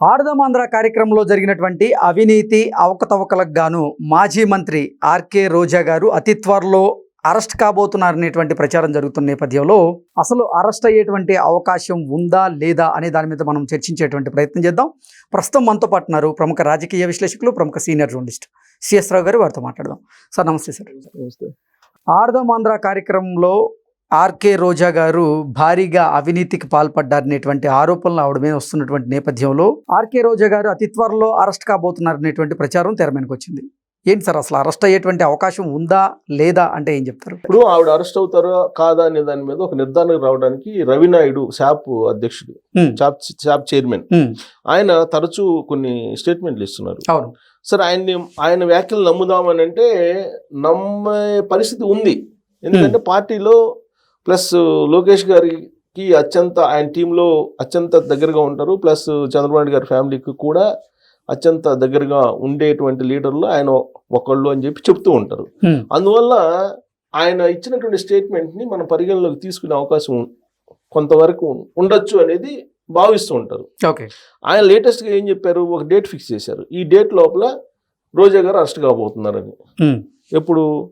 ఆడదమాంధ్ర కార్యక్రమంలో జరిగినటువంటి అవినీతి అవకతవకలకు గాను మాజీ మంత్రి ఆర్కే రోజా గారు అతి త్వరలో అరెస్ట్ కాబోతున్నారనేటువంటి ప్రచారం జరుగుతున్న నేపథ్యంలో అసలు అరెస్ట్ అయ్యేటువంటి అవకాశం ఉందా లేదా అనే దాని మీద మనం చర్చించేటువంటి ప్రయత్నం చేద్దాం. ప్రస్తుతం మనతో పాటు ఉన్నారు ప్రముఖ రాజకీయ విశ్లేషకులు ప్రముఖ సీనియర్ జర్నలిస్ట్ సిఎస్ రావు గారు. వారితో మాట్లాడదాం. సార్ నమస్తే సార్. ఆర్దమాంధ్ర కార్యక్రమంలో ఆర్కే రోజా గారు భారీగా అవినీతికి పాల్పడ్డారనేటువంటి ఆరోపణలు ఆవిడ మీద వస్తున్నటువంటి నేపథ్యంలో ఆర్కే రోజా గారు అతి త్వరలో అరెస్ట్ కాబోతున్నారనేటువంటి ప్రచారం తెర మీదకి వచ్చింది. ఏంటి సార్ అసలు అరెస్ట్ అయ్యేటువంటి అవకాశం ఉందా లేదా అంటే ఏం చెప్తారు? ఇప్పుడు ఆవిడ అరెస్ట్ అవుతారా కాదా అనే దాని మీద ఒక నిర్ధారణకు రావడానికి రవినాయుడు శాప్ అధ్యక్షుడు. శాప్ శాప్ చైర్మన్. ఆయన తరచూ కొన్ని స్టేట్మెంట్లు ఇస్తున్నారు. అవును. సరే ఆయన్ని ఆయన వ్యాఖ్యలు నమ్ముదామని అంటే నమ్మే పరిస్థితి ఉంది. ఎందుకంటే పార్టీలో ప్లస్ లోకేష్ గారికి అత్యంత ఆయన టీంలో అత్యంత దగ్గరగా ఉంటారు. ప్లస్ చంద్రబాబు గారి ఫ్యామిలీకి కూడా అత్యంత దగ్గరగా ఉండేటువంటి లీడర్లు ఆయన ఒకళ్ళు అని చెప్పి చెప్తూ ఉంటారు. అందువల్ల ఆయన ఇచ్చినటువంటి స్టేట్మెంట్ని మనం పరిగణలోకి తీసుకునే అవకాశం కొంతవరకు ఉండొచ్చు అనేది భావిస్తూ ఉంటారు. ఓకే. ఆయన లేటెస్ట్గా ఏం చెప్పారు? ఒక డేట్ ఫిక్స్ చేశారు. ఈ డేట్ లోపల రోజా గారు అరెస్ట్ కాబోతున్నారని. ఎప్పుడు?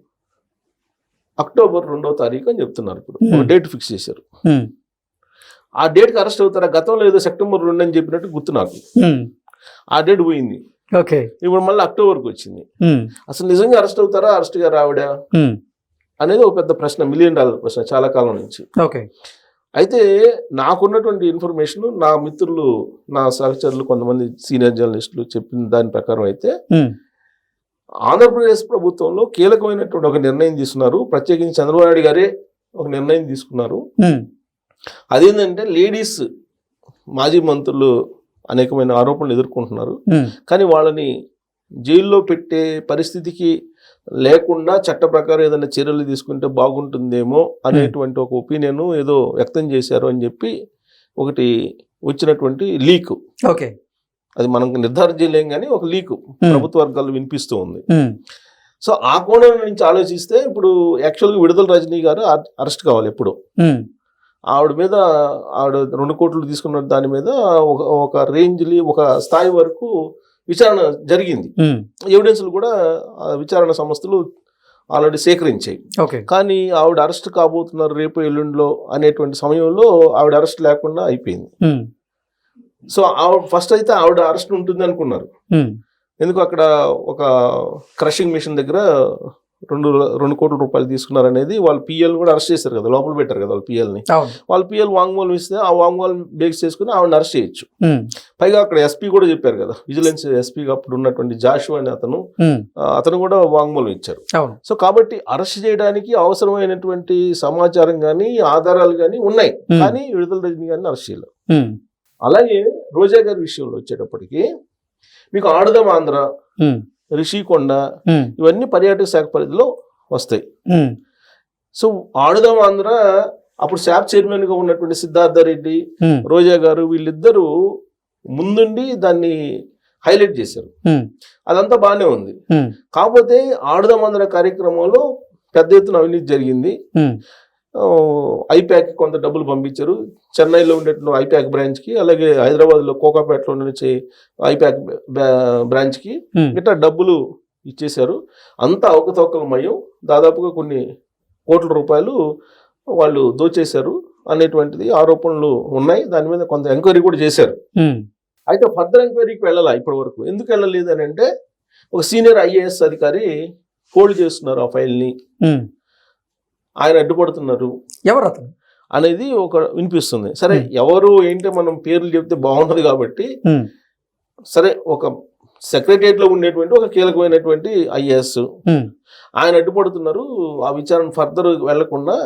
అక్టోబర్ రెండవ తారీఖు అని చెప్తున్నారు ఇప్పుడు Hmm. డేట్ ఫిక్స్ చేశారు Hmm. ఆ డేట్కి అరెస్ట్ అవుతారా గతంలో ఏదో సెప్టెంబర్ రెండు అని చెప్పినట్టు గుర్తు నాకు Hmm. ఆ డేట్ పోయింది ఓకే ఇప్పుడు మళ్ళీ అక్టోబర్కి వచ్చింది. అసలు నిజంగా అరెస్ట్ అవుతారా అరెస్ట్ గారు ఆవిడ. అనేది ఒక పెద్ద ప్రశ్న మిలియన్ డాలర్ ప్రశ్న చాలా కాలం నుంచి ఓకే అయితే నాకున్నటువంటి ఇన్ఫర్మేషన్ నా మిత్రులు నా సహచరులు కొంతమంది సీనియర్ జర్నలిస్టులు చెప్పిన దాని ప్రకారం అయితే. ఆంధ్రప్రదేశ్ ప్రభుత్వంలో కీలకమైనటువంటి ఒక నిర్ణయం తీసుకున్నారు. ప్రత్యేకించి చంద్రబాబు నాయుడు గారే ఒక నిర్ణయం తీసుకున్నారు. అదేంటంటే లేడీస్ మాజీ మంత్రులు అనేకమైన ఆరోపణలు ఎదుర్కొంటున్నారు. కానీ వాళ్ళని జైల్లో పెట్టే పరిస్థితికి లేకుండా చట్ట ప్రకారం ఏదైనా చర్యలు తీసుకుంటే బాగుంటుందేమో అనేటువంటి ఒక ఒపీనియన్ ఏదో వ్యక్తం చేశారు అని చెప్పి ఒకటి వచ్చినటువంటి లీక్. ఓకే. అది మనం నిర్ధారణ చేయలేం కానీ ఒక లీక్. ప్రభుత్వ వర్గాలు వినిపిస్తూ ఉంది. సో ఆ కోణం నుంచి ఆలోచిస్తే ఇప్పుడు యాక్చువల్గా విడుదల రజనీ గారు అర్- అరెస్ట్ కావాలి ఎప్పుడు. ఆవిడ మీద ఆవిడ రెండు కోట్లు తీసుకున్న దాని మీద ఒక ఒక రేంజ్ಲಿ ఒక స్థాయి వరకు విచారణ జరిగింది. ఎవిడెన్స్లు కూడా విచారణ సంస్థలు ఆల్రెడీ సేకరించాయి ఓకే కానీ ఆవిడ అరెస్ట్ కాబోతున్నారు రేపు ఎల్లుండిలో అనేటువంటి సమయంలో ఆవిడ అరెస్ట్ లేకుండా అయిపోయింది. సో ఆవిడ ఫస్ట్ అయితే ఆవిడ అరెస్ట్ ఉంటుంది అనుకున్నారు Hmm. ఎందుకు అక్కడ ఒక క్రషింగ్ మిషన్ దగ్గర రెండు రెండు కోట్ల రూపాయలు తీసుకున్నారనేది వాళ్ళ పిఎల్ కూడా అరెస్ట్ చేశారు కదా లోపల పెట్టారు కదా వాళ్ళ పిఎల్ని వాళ్ళ పిఎల్ వాంగ్మూలం ఇస్తే ఆ వాంగ్మూలం బేస్ చేసుకుని ఆవిడని అరెస్ట్ చేయొచ్చు Hmm. పైగా అక్కడ ఎస్పీ కూడా చెప్పారు కదా విజిలెన్స్ ఎస్పీ అప్పుడు ఉన్నటువంటి జాషు అనే అతను Hmm. అతను కూడా వాంగ్మూలం ఇచ్చారు సో కాబట్టి అరెస్ట్ చేయడానికి అవసరమైనటువంటి సమాచారం కానీ ఆధారాలు కానీ ఉన్నాయి. కానీ విడుదల రజనీ గారిని అరెస్ట్ చేయలేదు. అలాగే రోజా గారి విషయంలో వచ్చేటప్పటికి మీకు ఆడుదాం ఆంధ్ర. రిషికొండ. ఇవన్నీ పర్యాటక శాఖ పరిధిలో వస్తాయి. సో ఆడుదాం ఆంధ్ర అప్పుడు శాప్ చైర్మన్గా ఉన్నటువంటి సిద్ధార్థ రెడ్డి. రోజా గారు వీళ్ళిద్దరూ ముందుండి దాన్ని హైలైట్ చేశారు. అదంతా బాగానే ఉంది. కాకపోతే ఆడుదాం ఆంధ్ర కార్యక్రమంలో పెద్ద ఎత్తున అవినీతి జరిగింది. ఐప్యాక్ కొంత డబ్బులు పంపించారు. చెన్నైలో ఉండేటువంటి ఐప్యాక్ బ్రాంచ్కి అలాగే హైదరాబాద్లో కోకాపేటలో ఉండే ఐప్యాక్ బ్రాంచ్కి. ఇట్లా డబ్బులు ఇచ్చేశారు. అంతా అవకతవకలమయం దాదాపుగా కొన్ని కోట్ల రూపాయలు వాళ్ళు దోచేశారు అనేటువంటిది ఆరోపణలు ఉన్నాయి. దాని మీద కొంత ఎంక్వైరీ కూడా చేశారు. అయితే ఫర్దర్ ఎంక్వైరీకి వెళ్ళాలా ఇప్పటి వరకు ఎందుకు వెళ్ళలేదు అని అంటే ఒక సీనియర్ ఐఏఎస్ అధికారి హోల్డ్ చేస్తున్నారు ఆ ఫైల్ని. ఆయన అడ్డుపడుతున్నారు ఎవరు అతను అనేది ఒక వినిపిస్తుంది సరే. ఎవరు ఏంటో మనం పేర్లు చెప్తే బాగుంటది కాబట్టి. సరే ఒక సెక్రటరియట్లో ఉండేటువంటి ఒక కీలకమైనటువంటి ఐఏఎస్. ఆయన అడ్డుపడుతున్నారు ఆ విచారణ ఫర్దర్ వెళ్ళకుండా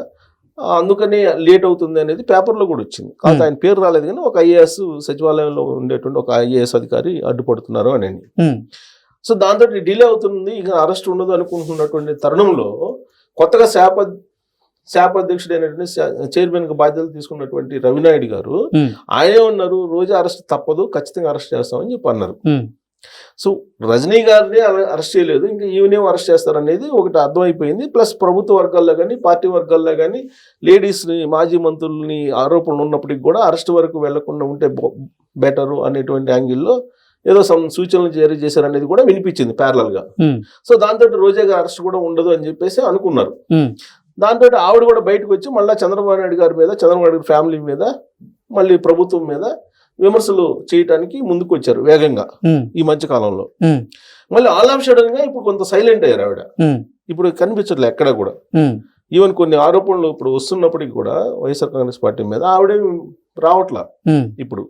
అందుకని లేట్ అవుతుంది అనేది పేపర్లో కూడా వచ్చింది Hmm. ఆయన పేరు రాలేదు కానీ ఒక ఐఏఎస్ సచివాలయంలో ఉండేటువంటి ఒక ఐఏఎస్ అధికారి అడ్డుపడుతున్నారు అని. సో దాంతో డిలే అవుతుంది ఇక అరెస్ట్ ఉండదు అనుకుంటున్నటువంటి తరుణంలో కొత్తగా శాప శాప అధ్యక్షుడైనటువంటి చైర్మన్గా బాధ్యతలు తీసుకున్నటువంటి రవినాయుడు గారు. ఆయనే ఉన్నారు రోజు అరెస్ట్ తప్పదు ఖచ్చితంగా అరెస్ట్ చేస్తామని చెప్పి అన్నారు. సో రజనీ గారిని అరెస్ట్ చేయలేదు ఇంకా ఈవెనే అరెస్ట్ చేస్తారనేది ఒకటి అర్థమైపోయింది. ప్లస్ ప్రభుత్వ వర్గాల్లో కానీ పార్టీ వర్గాల్లో కానీ లేడీస్ని మాజీ మంత్రుల్ని ఆరోపణలు ఉన్నప్పటికీ కూడా అరెస్ట్ వరకు వెళ్ళకుండా ఉంటే బెటరు అనేటువంటి యాంగిల్లో ఏదో సమ్ సూచనలు జారీ చేశారనేది కూడా వినిపించింది parallel గా సో దాంతో రోజా గారి అరెస్ట్ కూడా ఉండదు అని చెప్పేసి అనుకున్నారు. దాంతో ఆవిడ కూడా బయటకు వచ్చి మళ్ళీ చంద్రబాబు నాయుడు గారి మీద చంద్రబాబు నాయుడు గారి ఫ్యామిలీ మీద మళ్ళీ ప్రభుత్వం మీద విమర్శలు చేయడానికి ముందుకు వచ్చారు వేగంగా ఈ మధ్య కాలంలో. మళ్ళీ ఆల్ ఆఫ్ సడన్గా ఇప్పుడు కొంత సైలెంట్ అయ్యారు ఆవిడ. ఇప్పుడు కనిపించట్లే ఎక్కడ కూడా. ఈవెన్ కొన్ని ఆరోపణలు ఇప్పుడు వస్తున్నప్పటికీ కూడా వైఎస్ఆర్ కాంగ్రెస్ పార్టీ మీద ఆవిడే రావట్లా. ఇప్పుడు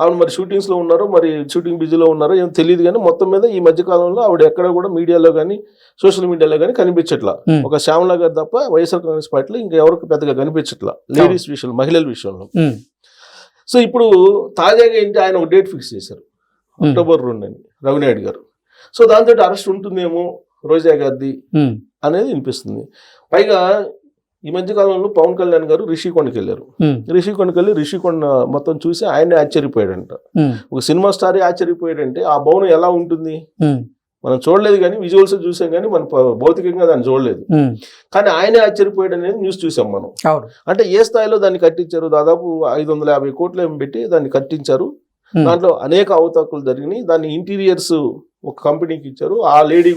ఆవిడ మరి షూటింగ్స్లో ఉన్నారు మరి షూటింగ్ బిజీలో ఉన్నారో ఏం తెలియదు కానీ మొత్తం మీద ఈ మధ్య కాలంలో ఆవిడ ఎక్కడ కూడా మీడియాలో కానీ సోషల్ మీడియాలో కానీ కనిపించట్లా. ఒక శ్యామల గారు తప్ప వైఎస్ఆర్ కాంగ్రెస్ పార్టీలో ఇంకా ఎవరికి పెద్దగా కనిపించట్లా. లేడీస్ విషయంలో మహిళల విషయంలో. సో ఇప్పుడు తాజాగా ఏంటి ఆయన ఒక డేట్ ఫిక్స్ చేశారు. అక్టోబర్ రెండు అని రవినాయుడు గారు. సో దాంతో అరెస్ట్ ఉంటుందేమో రోజా గారిది అనేది వినిపిస్తుంది. పైగా ఈ మధ్య కాలంలో పవన్ కళ్యాణ్ గారు రిషికొండకి వెళ్ళారు. రిషికొండకి వెళ్ళి రిషికొండ మొత్తం చూసి ఆయనే ఆశ్చర్యపోయాడంట. ఒక సినిమా స్టారే ఆశ్చర్యపోయాడంటే ఆ భవనం ఎలా ఉంటుంది? మనం చూడలేదు కానీ విజువల్స్ చూసాం కానీ మన భౌతికంగా దాన్ని చూడలేదు. కానీ ఆయనే ఆశ్చర్యపోయాడు అనేది న్యూస్ చూసాం మనం. అంటే ఏ స్థాయిలో దాన్ని కట్టించారు? దాదాపు ఐదు వందల యాభై కోట్లు ఏమో పెట్టి దాన్ని కట్టించారు. దాంట్లో అనేక అవతాకులు జరిగినాయి. దాన్ని ఇంటీరియర్స్ ఒక కంపెనీకి ఇచ్చారు. ఆ లేడీ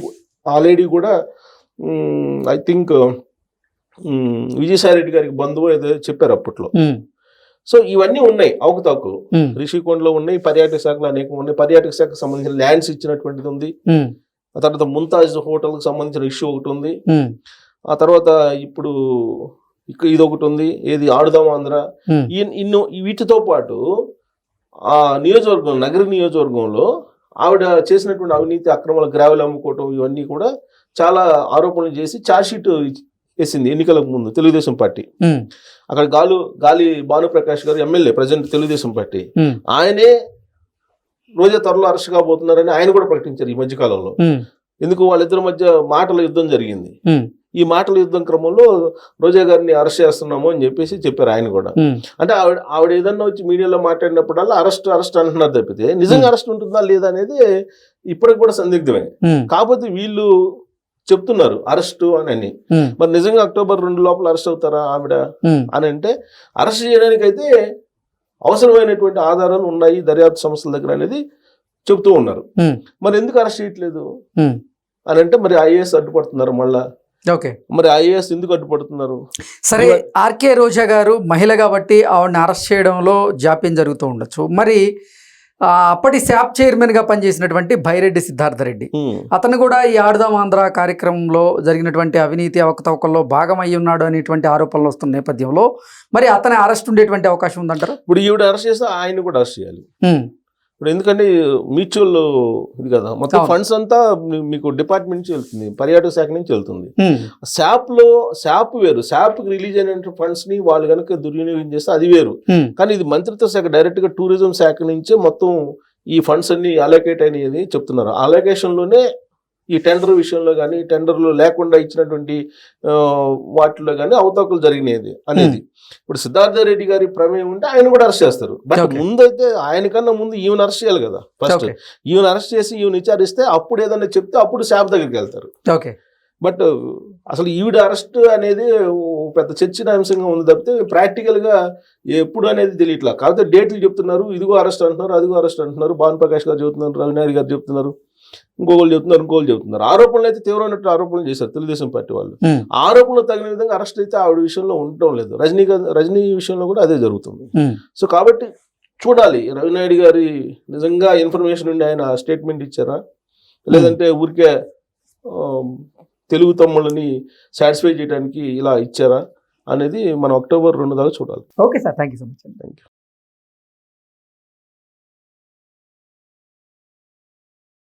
ఆ లేడీ కూడా ఐ థింక్ విజయసాయి రెడ్డి గారికి బంధువు ఏదో చెప్పారు అప్పట్లో. సో ఇవన్నీ ఉన్నాయి అవకతవకలు ఉమ్, రిషికొండలో ఉన్నాయి పర్యాటక శాఖలో అనేకం ఉన్నాయి. పర్యాటక శాఖకు సంబంధించిన ల్యాండ్స్ ఇచ్చినటువంటిది ఉంది. ఆ తర్వాత ముంతాజ్ హోటల్కి సంబంధించిన ఇష్యూ ఒకటి ఉంది. ఆ తర్వాత ఇప్పుడు ఇది ఒకటి ఉంది ఏది? ఆడుదాం ఆంధ్ర. ఇన్ను వీటితో పాటు ఆ నియోజకవర్గం నగర నియోజకవర్గంలో ఆవిడ చేసినటువంటి అవినీతి అక్రమాల గ్రావెల్ అమ్ముకోవటం ఇవన్నీ కూడా చాలా ఆరోపణలు చేసి ఛార్జ్షీట్ వేసింది ఎన్నికలకు ముందు తెలుగుదేశం పార్టీ. అక్కడ గాలు గాలి భానుప్రకాష్ గారు ఎమ్మెల్యే ప్రజెంట్ తెలుగుదేశం పార్టీ. ఆయనే రోజా త్వరలో అరెస్ట్ కాబోతున్నారని ఆయన కూడా ప్రకటించారు ఈ మధ్య కాలంలో. ఎందుకు వాళ్ళిద్దరి మధ్య మాటల యుద్ధం జరిగింది? ఈ మాటల యుద్ధం క్రమంలో రోజా గారిని అరెస్ట్ చేస్తున్నాము అని చెప్పేసి చెప్పారు ఆయన కూడా. అంటే ఆవిడ ఆవిడ ఏదన్నా వచ్చి మీడియాలో మాట్లాడినప్పుడల్లా అరెస్ట్ అరెస్ట్ అంటున్నారు తప్పితే నిజంగా అరెస్ట్ ఉంటుందా లేదా అనేది ఇప్పటికి కూడా సందిగ్ధమే. కాకపోతే వీళ్ళు చెప్తున్నారు అరెస్ట్ అని మరి నిజంగా అక్టోబర్ రెండు లోపల అరెస్ట్ అవుతారా ఆవిడ అని అంటే అరెస్ట్ చేయడానికైతే అవసరమైనటువంటి ఆధారాలు ఉన్నాయి దర్యాప్తు సంస్థల దగ్గర అనేది చెప్తూ ఉన్నారు. మరి ఎందుకు అరెస్ట్ చేయట్లేదు? అని అంటే మరి ఐఏఎస్ అడ్డుపడుతున్నారు మళ్ళా. ఓకే. మరి ఐఏఎస్ ఎందుకు అడ్డుపడుతున్నారు? సరే ఆర్కే రోజా గారు మహిళ కాబట్టి ఆవిడని అరెస్ట్ చేయడంలో జాప్యం జరుగుతూ ఉండొచ్చు. మరి అప్పటి శాప్ చైర్మన్గా పనిచేసినటువంటి భైరెడ్డి సిద్ధార్థ రెడ్డి ఉమ్. అతను కూడా ఈ ఆడుదాం ఆంధ్ర కార్యక్రమంలో జరిగినటువంటి అవినీతి అవకతవకల్లో భాగమై ఉన్నాడు అనేటువంటి ఆరోపణలు వస్తున్న నేపథ్యంలో మరి అతని అరెస్ట్ ఉండేటువంటి అవకాశం ఉందంటారా? ఇప్పుడు ఈవిడ అరెస్ట్ చేస్తే ఆయన కూడా అరెస్ట్ చేయాలి. ఇప్పుడు ఎందుకంటే మ్యూచువల్ ఇది కదా మొత్తం. ఫండ్స్ అంతా మీకు డిపార్ట్మెంట్ నుంచి వెళ్తుంది పర్యాటక శాఖ నుంచి వెళ్తుంది. శాప్లో శాప్ వేరు శాప్కి రిలీజ్ అయిన ఫండ్స్ని వాళ్ళు కనుక దుర్వినియోగం చేస్తే అది వేరు. కానీ ఇది మంత్రిత్వ శాఖ డైరెక్ట్గా టూరిజం శాఖ నుంచే మొత్తం ఈ ఫండ్స్ అన్ని అలొకేట్ అయినాయి చెప్తున్నారు. అలొకేషన్లోనే ఈ టెండర్ విషయంలో కానీ టెండర్లు లేకుండా ఇచ్చినటువంటి వాటిలో కానీ అవతవకలు జరిగినది అనేది. ఇప్పుడు సిద్ధార్థ రెడ్డి గారి ప్రమేయం ఉంటే ఆయన కూడా అరెస్ట్ చేస్తారు. బట్. ముందైతే ఆయనకన్నా ముందు ఈవెన్ అరెస్ట్ చేయాలి కదా ఫస్ట్ ఈవెన్ అరెస్ట్ చేసి ఈవెన్ విచారిస్తే అప్పుడు ఏదైనా చెప్తే అప్పుడు శాప్ దగ్గరికి వెళ్తారు. ఓకే. బట్ అసలు ఈవిడ అరెస్ట్ అనేది పెద్ద చర్చనీయాంశంగా ఉంది తప్పితే ప్రాక్టికల్గా ఎప్పుడు అనేది తెలియట్లా. కాకపోతే డేట్లు చెప్తున్నారు ఇదిగో అరెస్ట్ అంటున్నారు అదిగో అరెస్ట్ అంటున్నారు భాను ప్రకాష్ గారు చెబుతున్నారు రవినాయుడు గారు చెప్తున్నారు ఇంకోళ్ళు చెప్తున్నారు ఇంకోళ్ళు చెప్తున్నారు. ఆరోపణలు అయితే తీవ్రమైన ఆరోపణలు చేశారు తెలుగుదేశం పార్టీ వాళ్ళు. ఆరోపణలు తగిన విధంగా అరెస్ట్ అయితే ఆవిడ విషయంలో ఉండటం లేదు. రజనీ గారి- రజనీ విషయంలో కూడా అదే జరుగుతుంది. సో కాబట్టి చూడాలి రవినాయుడు గారి నిజంగా ఇన్ఫర్మేషన్ ఉండి ఆయన స్టేట్మెంట్ ఇచ్చారా? లేదంటే ఊరికే తెలుగు తమ్ముళ్ళని సాటిస్ఫై చేయడానికి ఇలా ఇచ్చారా అనేది మనం అక్టోబర్ రెండు దాకా చూడాలి. Okay sir thank you so much thank you